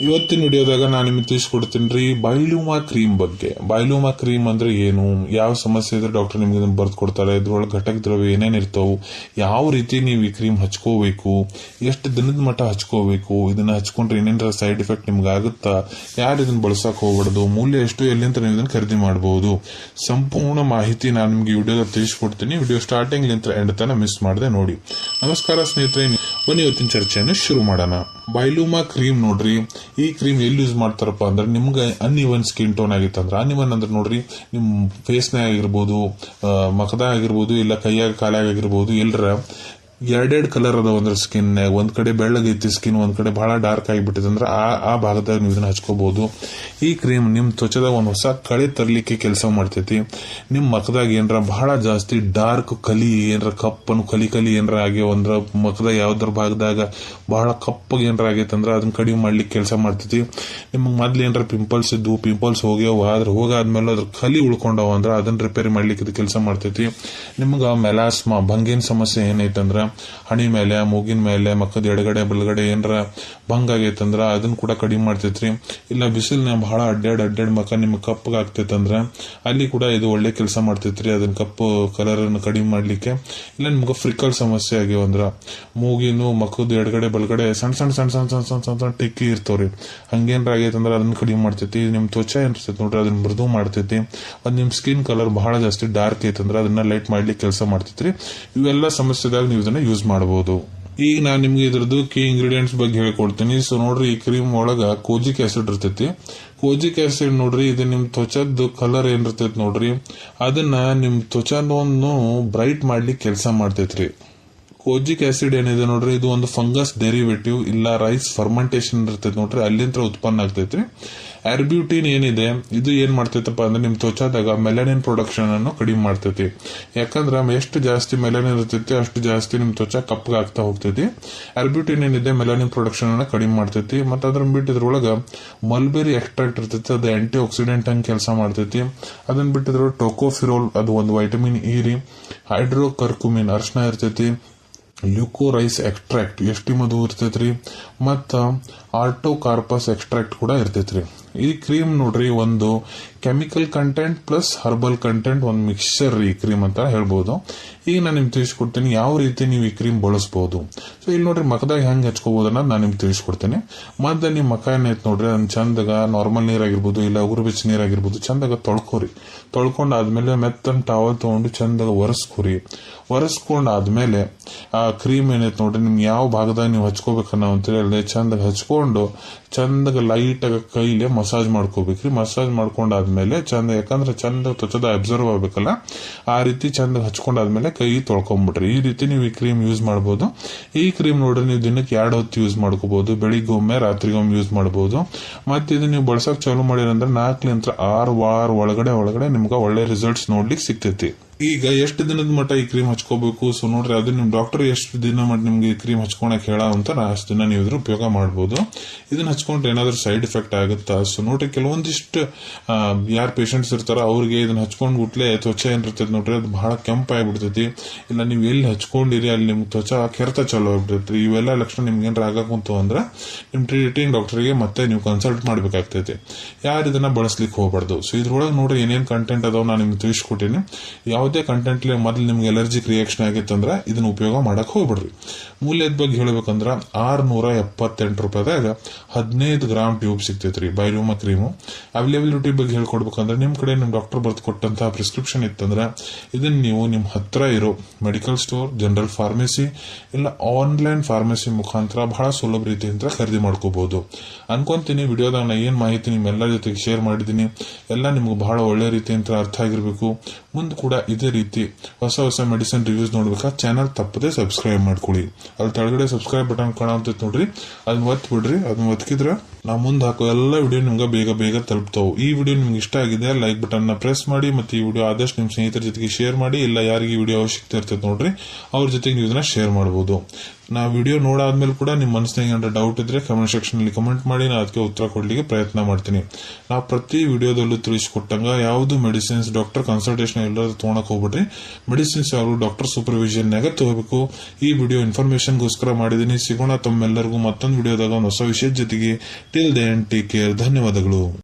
ಇವತ್ತಿನ ವಿಡಿಯೋದಾಗ ನಾನು ನಿಮಗೆ ತಿಳಿಸ್ಕೊಡ್ತೀನಿ ರೀ, ಬೈಲೂಮಾ ಕ್ರೀಮ್ ಬಗ್ಗೆ. ಬೈಲೂಮಾ ಕ್ರೀಮ್ ಅಂದ್ರೆ ಏನು? ಯಾವ ಸಮಸ್ಯೆ ಇದ್ರೆ ಡಾಕ್ಟರ್ ನಿಮ್ಗೆ ಬರೆದು ಕೊಡ್ತಾರೆ. ಇದ್ರೊಳಗೆ ಘಟಕ ದ್ರವ್ಯ ಏನೇನು ಇರ್ತಾವು? ಯಾವ ರೀತಿ ನೀವು ಈ ಕ್ರೀಮ್ ಹಚ್ಕೋಬೇಕು? ಎಷ್ಟು ದಿನದ ಮಟ್ಟ ಹಚ್ಕೋಬೇಕು? ಇದನ್ನ ಹಚ್ಕೊಂಡ್ರೆ ಏನೇನರ ಸೈಡ್ ಎಫೆಕ್ಟ್ ನಿಮ್ಗೆ ಆಗುತ್ತಾ? ಯಾರು ಇದನ್ನ ಬಳಸಕ್ ಹೋಗ್ಬಾರ್ದು? ಮೂಲ್ಯ ಎಷ್ಟು? ಎಲ್ಲಿಂದ ನೀವು ಇದನ್ನು ಖರೀದಿ ಮಾಡಬಹುದು ಸಂಪೂರ್ಣ ಮಾಹಿತಿ ನಾನು ನಿಮಗೆ ವಿಡಿಯೋದಾಗ ತಿಳಿಸ್ಕೊಡ್ತೀನಿ. ವಿಡಿಯೋ ಸ್ಟಾರ್ಟಿಂಗ್ ಎಂಡ್ ತನ ಮಿಸ್ ಮಾಡದೆ ನೋಡಿ. ನಮಸ್ಕಾರ ಸ್ನೇಹಿತರೆ ಬನ್ನಿ ಇವತ್ತಿನ ಚರ್ಚೆಯನ್ನು ಶುರು ಮಾಡೋಣ. ಬೈಲೂಮಾ ಕ್ರೀಮ್ ನೋಡ್ರಿ. ಈ ಕ್ರೀಮ್ ಎಲ್ಲಿ ಯೂಸ್ ಮಾಡ್ತಾರಪ್ಪ ಅಂದ್ರೆ ನಿಮ್ಗೆ ಅನ್ಇವನ್ ಸ್ಕಿನ್ ಟೋನ್ ಆಗಿತ್ತು ಅಂದ್ರೆ ಅನ್ಇವನ್ ಅಂದ್ರೆ ನೋಡ್ರಿ, ನಿಮ್ ಫೇಸ್ನಾಗ ಆಗಿರ್ಬೋದು ಮಖದಾಗ ಆಗಿರ್ಬೋದು, ಇಲ್ಲ ಕೈಯಾಗ ಕಾಲಾಗ ಆಗಿರ್ಬೋದು ಎಲ್ಲರ ಎರಡೆರಡು ಕಲರ್ ಅದಾವ ಅಂದ್ರೆ ಸ್ಕಿನ್ ಒಂದ್ ಕಡೆ ಬೆಳ್ಳಗೈತಿ ಸ್ಕಿನ್ ಒಂದ್ ಕಡೆ ಬಹಳ ಡಾರ್ಕ್ ಆಗಿಬಿಟ್ಟಿದೆ ಅಂದ್ರೆ ಆ ಆ ಭಾಗದಾಗ ನೀವು ಇದನ್ನ ಹಚ್ಕೋಬಹುದು ಈ ಕ್ರೀಮ್ ನಿಮ್ ತ್ವಚದಾಗ ಒಂದ್ ಹೊಸ ಕಳೆ ತರಲಿಕ್ಕೆ ಕೆಲಸ ಮಾಡ್ತೈತಿ. ನಿಮ್ ಮಖದಾಗ ಏನಾರ ಬಹಳ ಜಾಸ್ತಿ ಡಾರ್ಕ್ ಕಲಿ ಏನರ ಕಪ್ಪನ್ನು ಕಲಿ ಕಲಿ ಏನ್ರ ಆಗ್ಯಾವ ಅಂದ್ರ ಮಖದಾಗ ಯಾವ್ದಾರ ಭಾಗದಾಗ ಬಹಳ ಕಪ್ಪಗೆ ಏನ್ರ ಆಗೈತೆ ಅಂದ್ರೆ ಅದನ್ನ ಕಡಿಮೆ ಮಾಡ್ಲಿಕ್ಕೆ ಕೆಲಸ ಮಾಡ್ತೈತಿ. ನಿಮ್ಗೆ ಮೊದ್ಲು ಏನ್ರ ಪಿಂಪಲ್ಸ್ ಇದ್ದು ಪಿಂಪಲ್ಸ್ ಹೋಗ್ಯಾವ, ಆದ್ರೆ ಹೋಗಾದ್ಮೇಲೆ ಅದ್ರ ಕಲಿ ಉಳ್ಕೊಂಡವ ಅಂದ್ರೆ ಅದನ್ನ ರಿಪೇರಿ ಮಾಡ್ಲಿಕ್ಕೆ ಇದು ಕೆಲಸ ಮಾಡ್ತೈತಿ. ನಿಮ್ಗ ಮೆಲಾಸ್ಮಾ ಭಂಗಿನ ಸಮಸ್ಯೆ ಏನೈತಂದ್ರ ಹಣಿ ಮೇಲೆ, ಮೂಗಿನ ಮೇಲೆ, ಮಕ್ಕದ ಎಡಗಡೆ, ಬಲಗಡೆ ಏನರ ಭಂಗ ಆಗೈತಂದ್ರೆ ಅದನ್ನ ಕೂಡ ಕಡಿಮೆ ಮಾಡ್ತೈತ್ರಿ. ಇಲ್ಲ ಬಿಸಿಲಿನ ಬಹಳ ಅಡ್ಡಾಡ್ ಅಡ್ಡಾಡ್ ಮಕ್ಕ ನಿಮ್ಗೆ ಕಪ್ಪಗೆ ಆಗ್ತೈತಂದ್ರೆ ಅಲ್ಲಿ ಕೂಡ ಇದು ಒಳ್ಳೆ ಕೆಲಸ ಮಾಡ್ತೈತ್ರಿ. ಅದನ್ನ ಕಪ್ಪು ಕಲರ್ ಅನ್ನು ಕಡಿಮೆ ಮಾಡ್ಲಿಕ್ಕೆ. ಇಲ್ಲ ನಿಮ್ಗೆ ಫ್ರಿಕಲ್ ಸಮಸ್ಯೆ ಆಗ್ಯಾವ ಅಂದ್ರ ಮೂಗಿನು, ಮಕ್ಕದ ಎಡಗಡೆ, ಬಲಗಡೆ ಸಣ್ಣ ಸಣ್ಣ ಸಣ್ಣ ಸಣ್ಣ ಸಣ್ಣ ಸಣ್ಣ ಸಣ್ಣ ಸಣ್ಣ ಟಿಕ್ಕಿ ಇರ್ತಾವ್ರಿ. ಹಂಗೇನ್ರ ಆಗೈತಂದ್ರೆ ಅದನ್ನ ಕಡಿಮೆ ಮಾಡ್ತೈತಿ. ನಿಮ್ ತ್ವಚ ಏನಿರ್ತೈತಿ ನೋಡ್ರಿ ಅದನ್ನ ಮೃದು ಮಾಡ್ತೈತಿ. ಅದ್ ನಿಮ್ಮ ಸ್ಕಿನ್ ಕಲರ್ ಬಹಳ ಜಾಸ್ತಿ ಡಾರ್ಕ್ ಐತಂದ್ರ ಅದನ್ನ ಲೈಟ್ ಮಾಡ್ಲಿಕ್ಕೆ ಕೆಲಸ ಮಾಡ್ತೈತ್ರಿ. ಇವೆಲ್ಲ ಸಮಸ್ಯೆದಾಗ ನೀವು ಯೂಸ್ ಮಾಡಬಹುದು. ಈಗ ನಾನು ನಿಮ್ಗೆ ಇದ್ರದ್ದು ಕೀ ಇಂಗ್ರೀಡಿಯೆಂಟ್ಸ್ ಬಗ್ಗೆ ಹೇಳ್ಕೊಡ್ತೀನಿ. ಸೊ ನೋಡ್ರಿ, ಈ ಕ್ರೀಮ್ ಒಳಗ ಕೋಜಿಕ್ ಆಸಿಡ್ ಇರ್ತೈತಿ. ಕೋಜಿಕ್ ಆಸಿಡ್ ನೋಡ್ರಿ, ಇದು ನಿಮ್ ತ್ವಚದ್ದು ಕಲರ್ ಏನಿರ್ತೈತಿ ನೋಡ್ರಿ, ಅದನ್ನ ನಿಮ್ ತ್ವಚನವನ್ನು ಬ್ರೈಟ್ ಮಾಡ್ಲಿಕ್ಕೆ ಕೆಲಸ ಮಾಡ್ತೈತ್ರಿ. ಕೋಜಿಕ್ ಆಸಿಡ್ ಏನಿದೆ ನೋಡ್ರಿ, ಇದು ಒಂದು ಫಂಗಸ್ ಡೆರಿವೇಟಿವ್ ಇಲ್ಲ ರೈಸ್ ಫರ್ಮೆಂಟೇಷನ್ ಇರ್ತೈತೆ ನೋಡ್ರಿ ಅಲ್ಲಿಂದ ಉತ್ಪನ್ನ ಆಗ್ತೈತಿ. ಆರ್ಬ್ಯೂಟಿನ್ ಏನಿದೆ, ಇದು ಏನ್ ಮಾಡ್ತೈತಪ್ಪ ಅಂದ್ರೆ ನಿಮ್ ತ್ವಚಾದಾಗ ಮೆಲನಿನ್ ಪ್ರೊಡಕ್ಷನ್ ಅನ್ನು ಕಡಿಮೆ ಮಾಡ್ತೈತಿ. ಯಾಕಂದ್ರೆ ಎಷ್ಟು ಜಾಸ್ತಿ ಮೆಲನಿನ್ ಇರ್ತೈತಿ, ಅಷ್ಟು ಜಾಸ್ತಿ ನಿಮ್ ತ್ವಚಾ ಕಪ್ಪಗಾಗ್ತಾ ಹೋಗ್ತೈತಿ. ಆರ್ಬ್ಯೂಟಿನ್ ಏನಿದೆ ಮೆಲನಿನ್ ಪ್ರೊಡಕ್ಷನ್ ಅನ್ನ ಕಡಿಮೆ ಮಾಡ್ತೈತಿ. ಮತ್ತೆ ಅದ್ರ ಬಿಟ್ಟು ಇದ್ರೊಳಗ ಮಲ್ಬೆರಿ ಎಕ್ಸ್ಟ್ರಾಕ್ಟ್ ಇರ್ತೈತಿ, ಅದು ಆಂಟಿ ಆಕ್ಸಿಡೆಂಟ್ ಹಂಗೆ ಕೆಲಸ ಮಾಡ್ತೈತಿ. ಅದನ್ನ ಬಿಟ್ಟಿದ್ರ ಟೊಕೋಫಿರೋಲ್ ಅದು ಒಂದು ವೈಟಮಿನ್ ಇ ರೀ ಹೈಡ್ರೋಕರ್ಕುಮಿನ್ ಅರ್ಶನ ಇರ್ತೈತಿ. ಲ್ಯೂಕೋರೈಸ್ ಎಕ್ಸ್ಟ್ರಾಕ್ಟ್ ಎಷ್ಟಿ ಮಧು ಇರ್ತೈತ್ರಿ ಮತ್ತ ಆರ್ಟೋಕಾರ್ಪಸ್ ಎಕ್ಸ್ಟ್ರಾಕ್ಟ್ ಕೂಡ ಇರ್ತೈತ್ರಿ. ಈ ಕ್ರೀಮ್ ನೋಡ್ರಿ, ಒಂದು chemical content plus herbal content, ಒಂದು ಮಿಕ್ಸ್ಚರ್ ಈ ಕ್ರೀಮ್ ಅಂತ ಹೇಳ್ಬೋದು. ಈಗ ನಾನು ನಿಮ್ಗೆ ತಿಳಿಸ್ಕೊಡ್ತೀನಿ, ಯಾವ ರೀತಿ ನೀವು ಈ ಕ್ರೀಮ್ ಬಳಸಬಹುದು ಸೊ ಇಲ್ಲಿ ನೋಡ್ರಿ ಮಖದಾಗ ಹೆಂಗೆ ಹಚ್ಕೋಬಹುದು ಅನ್ನೋದು ನಾನು ನಿಮ್ಗೆ ತಿಳಿಸ್ಕೊಡ್ತೀನಿ. ಮತ್ತೆ ನಿಮ್ಮ ಮಖ ಏನೈತೆ ನೋಡ್ರಿ ಅದನ್ನ ಚಂದಾಗ ನಾರ್ಮಲ್ ನೀರಾಗಿರ್ಬೋದು, ಇಲ್ಲ ಉಗುರು ಬೆಚ್ಚ ನೀರಾಗಿರ್ಬೋದು, ಚಂದಾಗ ತೊಳ್ಕೊರಿ. ತೊಳ್ಕೊಂಡು ಆದ್ಮೇಲೆ ಮೆತ್ತನ್ ಟಾವಲ್ ತೊಗೊಂಡು ಚಂದಾಗ ಒರೆಸ್ಕೊರಿ. ಒರೆಸ್ಕೊಂಡು ಆದ್ಮೇಲೆ ಆ ಕ್ರೀಮ್ ಏನೈತೆ ನೋಡ್ರಿ, ನಿಮ್ಗೆ ಯಾವ ಭಾಗದಾಗ ನೀವು ಹಚ್ಕೋಬೇಕನ್ನೋ ಅಂತ ಹೇಳಿ ಚಂದಾಗ ಹಚ್ಕೊಂಡು ಉಂಡು ಚಂದಾಗ ಲೈಟ್ ಆಗ ಕೈಲಿ ಮಸಾಜ್ ಮಾಡ್ಕೋಬೇಕ್ರಿ. ಮಸಾಜ್ ಮಾಡ್ಕೊಂಡಾದ್ಮೇಲೆ ಚಂದ, ಯಾಕಂದ್ರೆ ಚಂದ ತ್ವಚದ ಅಬ್ಸರ್ವ್ ಆಗ್ಬೇಕಲ್ಲ, ಆ ರೀತಿ ಚಂದ ಹಚ್ಕೊಂಡಾದ್ಮೇಲೆ ಕೈ ತೊಳ್ಕೊಂಬಿಟ್ರಿ ಈ ರೀತಿ ನೀವು ಈ ಕ್ರೀಮ್ ಯೂಸ್ ಮಾಡಬಹುದು ಈ ಕ್ರೀಮ್ ನೋಡ್ರಿ, ನೀವು ದಿನಕ್ಕೆ ಎರಡು ಹೊತ್ತು ಯೂಸ್ ಮಾಡ್ಕೋಬಹುದು ಬೆಳಿಗ್ಗೊಮ್ಮೆ, ರಾತ್ರಿಗೊಮ್ಮೆ ಯೂಸ್ ಮಾಡಬಹುದು ಮತ್ತೆ ಇದು ನೀವು ಬಳಸಕ್ ಚಾಲು ಮಾಡಿರಂದ್ರೆ ನಾಲ್ಕಲಿಂತ್ರ ಆರು ವಾರ ಒಳಗಡೆ ಒಳಗಡೆ ನಿಮ್ಗೆ ಒಳ್ಳೆ ರಿಸಲ್ಟ್ಸ್ ನೋಡ್ಲಿಕ್ಕೆ ಸಿಗ್ತೈತಿ. ಈಗ ಎಷ್ಟು ದಿನದ ಮಟ್ಟ ಈ ಕ್ರೀಮ್ ಹಚ್ಕೋಬೇಕು? ಸೊ ನೋಡ್ರಿ, ಅದು ನಿಮ್ ಡಾಕ್ಟರ್ ಎಷ್ಟು ದಿನ ಮಟ್ಟ ನಿಮ್ಗೆ ಈ ಕ್ರೀಮ್ ಹಚ್ಕೊಳಕ್ ಹೇಳ ಅಂತ ಅಷ್ಟು ದಿನ ನೀವು ಇದ್ರ ಉಪಯೋಗ ಮಾಡಬಹುದು ಇದನ್ನ ಹಚ್ಕೊಂಡ್ರೆ ಏನಾದ್ರೂ ಸೈಡ್ ಎಫೆಕ್ಟ್ ಆಗುತ್ತಾ? ಸೊ ನೋಡ್ರಿ, ಕೆಲವೊಂದಿಷ್ಟು ಯಾರು ಪೇಷಂಟ್ಸ್ ಇರ್ತಾರ ಅವ್ರಿಗೆ ಇದನ್ನ ಹಚ್ಕೊಂಡು ಗುಟ್ಲೆ ತ್ವಚೆ ಏನಿರ್ತೈತಿ ನೋಡ್ರಿ, ಅದು ಬಹಳ ಕೆಂಪಾಗಿಬಿಡ್ತೈತಿ. ಇಲ್ಲ, ನೀವು ಎಲ್ಲಿ ಹಚ್ಕೊಂಡಿರಿ, ಅಲ್ಲಿ ನಿಮ್ಮ ತ್ವಚ ಕೆರೆತ ಚಲೋ ಆಗ್ಬಿಡ್ತೈತಿ ಇವೆಲ್ಲ ಲಕ್ಷಣ ನಿಮ್ಗೆ ಏನಾರ ಆಗಕ್ಕಂತು ಅಂದ್ರೆ ನಿಮ್ಮ ಟ್ರೀಟಿಂಗ್ ಡಾಕ್ಟರ್ಗೆ ಮತ್ತೆ ನೀವು ಕನ್ಸಲ್ಟ್ ಮಾಡ್ಬೇಕಾಗ್ತೈತಿ. ಯಾರು ಇದನ್ನ ಬಳಸ್ಲಿಕ್ಕೆ ಹೋಗ್ಬಾರ್ದು? ಸೊ ಇದ್ರೊಳಗೆ ನೋಡ್ರಿ, ಏನೇನು ಕಂಟೆಂಟ್ ಅದಾವ ನಾನು ನಿಮ್ಗೆ ತಿಳಿಸ್ಕೊಟ್ಟಿನಿ. ಯಾವುದೇ ಕಂಟೆಂಟ್ ಮೊದಲು ನಿಮ್ಗೆ ಎಲರ್ಜಿಕ್ ರಿಯಾಕ್ಷನ್ ಆಗಿತ್ತಂದ್ರೆ, ಇದನ್ನ ಉಪಯೋಗ ಮಾಡಕ್ ಹೋಗ್ಬಿಡ್ರಿ. ಮೂಲ್ಯದ ಬಗ್ಗೆ ಹೇಳ್ಬೇಕಂದ್ರೆ, ಆರ್ನೂರ ಎಪ್ಪತ್ತೆಂಟು ರೂಪಾಯಿದಾಗ ಹದಿನೈದು ಗ್ರಾಮ್ ಟ್ಯೂಬ್ ಸಿಗ್ತೈತ್ರಿ ಬೈಲೂಮ ಕ್ರೀಮು ಅವೈಲೇಬಿಲಿಟಿ ಬಗ್ಗೆ ಹೇಳ್ಕೊಡ್ಬೇಕಂದ್ರೆ ನಿಮ್ಮ ಕಡೆ ನಿಮ್ಮ ಡಾಕ್ಟರ್ ಬರ್ದು ಕೊಟ್ಟಂತಹ ಪ್ರಿಸ್ಕ್ರಿಪ್ಷನ್ ಇತ್ತಂದ್ರೆ ಇದನ್ನ ನೀವು ನಿಮ್ಮ ಹತ್ರ ಇರೋ ಮೆಡಿಕಲ್ ಸ್ಟೋರ್ ಜನರಲ್ ಫಾರ್ಮಸಿ ಇಲ್ಲ ಆನ್ಲೈನ್ ಫಾರ್ಮಸಿ ಮುಖಾಂತರ ಬಹಳ ಸುಲಭ ರೀತಿಯಿಂದ ಖರೀದಿ ಮಾಡ್ಕೋಬಹುದು ಅನ್ಕೊಂತೀನಿ, ವಿಡಿಯೋದಾಗ ನಾ ಏನ್ ಮಾಹಿತಿ ನಿಮ್ಮೆಲ್ಲರ ಜೊತೆಗೆ ಶೇರ್ ಮಾಡಿದ್ದೀನಿ. ಎಲ್ಲ ನಿಮ್ಗೆ ಬಹಳ ಒಳ್ಳೆ ರೀತಿಯಿಂದ ಅರ್ಥ ಆಗಿರ್ಬೇಕು. ಮುಂದೆ ಕೂಡ ಇದೇ ರೀತಿ ಹೊಸ ಹೊಸ ಮೆಡಿಸಿನ್ ರಿವ್ಯೂಸ್ ನೋಡ್ಬೇಕಾ ಚಾನಲ್ ತಪ್ಪದೆ ಸಬ್ಸ್ಕ್ರೈಬ್ ಮಾಡ್ಕೊಳ್ಳಿ. ಅಲ್ಲಿ ಕೆಳಗಡೆ ಸಬ್ಸ್ಕ್ರೈಬ್ ಬಟನ್ ಕಾಣುತ್ತೆ ನೋಡ್ರಿ. ಅದನ್ನ ಒತ್ತಿ ಬಿಡ್ರಿ ಅದನ್ನ ಒತ್ತಿದ್ರೆ Pedro ನಾ ಮುಂದೆ ಹಾಕೋ ಎಲ್ಲ ವಿಡಿಯೋ ನಿಮ್ಗೆ ಬೇಗ ಬೇಗ ತಲುಪ್ತಾವೆ. ಈ ವಿಡಿಯೋ ನಿಮ್ಗೆ ಇಷ್ಟ ಆಗಿದೆ ಲೈಕ್ ಬಟನ್ ಪ್ರೆಸ್ ಮಾಡಿ ಮತ್ತೆ ಈ ವಿಡಿಯೋ ಆದಷ್ಟು ನಿಮ್ಮ ಸ್ನೇಹಿತರ ಜೊತೆಗೆ ಶೇರ್ ಮಾಡಿ, ಇಲ್ಲ ಯಾರಿಗೆ ವಿಡಿಯೋ ಅವಶ್ಯಕತೆ ಇರ್ತೈತೆ ನೋಡ್ರಿ, ಅವ್ರ ಜೊತೆಗೆ ನೀವು ಇದನ್ನ ಶೇರ್ ಮಾಡಬಹುದು ನಾ ವಿಡಿಯೋ ನೋಡಾದ್ಮೇಲೆ ಕೂಡ ನಿಮ್ಮ ಮನಸ್ಸಿನಾಗ ಏನಾರ ಡೌಟ್ ಇದ್ರೆ ಕಮೆಂಟ್ ಸೆಕ್ಷನ್ ಅಲ್ಲಿ ಕಮೆಂಟ್ ಮಾಡಿ ನಾ ಅದಕ್ಕೆ ಉತ್ತರ ಕೊಡಲಿಕ್ಕೆ ಪ್ರಯತ್ನ ಮಾಡ್ತೀನಿ. ನಾ ಪ್ರತಿ ವಿಡಿಯೋದಲ್ಲೂ ತಿಳಿಸ್ಕೊಟ್ಟಂಗ ಯಾವುದು ಮೆಡಿಸಿನ್ಸ್ ಡಾಕ್ಟರ್ ಕನ್ಸಲ್ಟೇಷನ್ ಎಲ್ಲರೂ ತೊಗೊಳಕ್ ಹೋಗ್ಬಿಟ್ರಿ ಮೆಡಿಸಿನ್ಸ್ ಯಾರು ಡಾಕ್ಟರ್ ಸೂಪರ್ವಿಷನ್ನಾಗ ತಗೋಬೇಕು. ಈ ವಿಡಿಯೋ ಇನ್ಫಾರ್ಮೇಶನ್ಗೋಸ್ಕರ ಮಾಡಿದ್ದೀನಿ ಸಿಗೋಣ ತಮ್ಮೆಲ್ಲರಿಗೂ ಮತ್ತೊಂದು ವಿಡಿಯೋದಾಗ ಒಂದು ಹೊಸ ವಿಷಯದ ಜೊತೆಗೆ. ಟಿಲ್ ದೆನ್ ಟೇಕ್ ಕೇರ್ ಧನ್ಯವಾದಗಳು.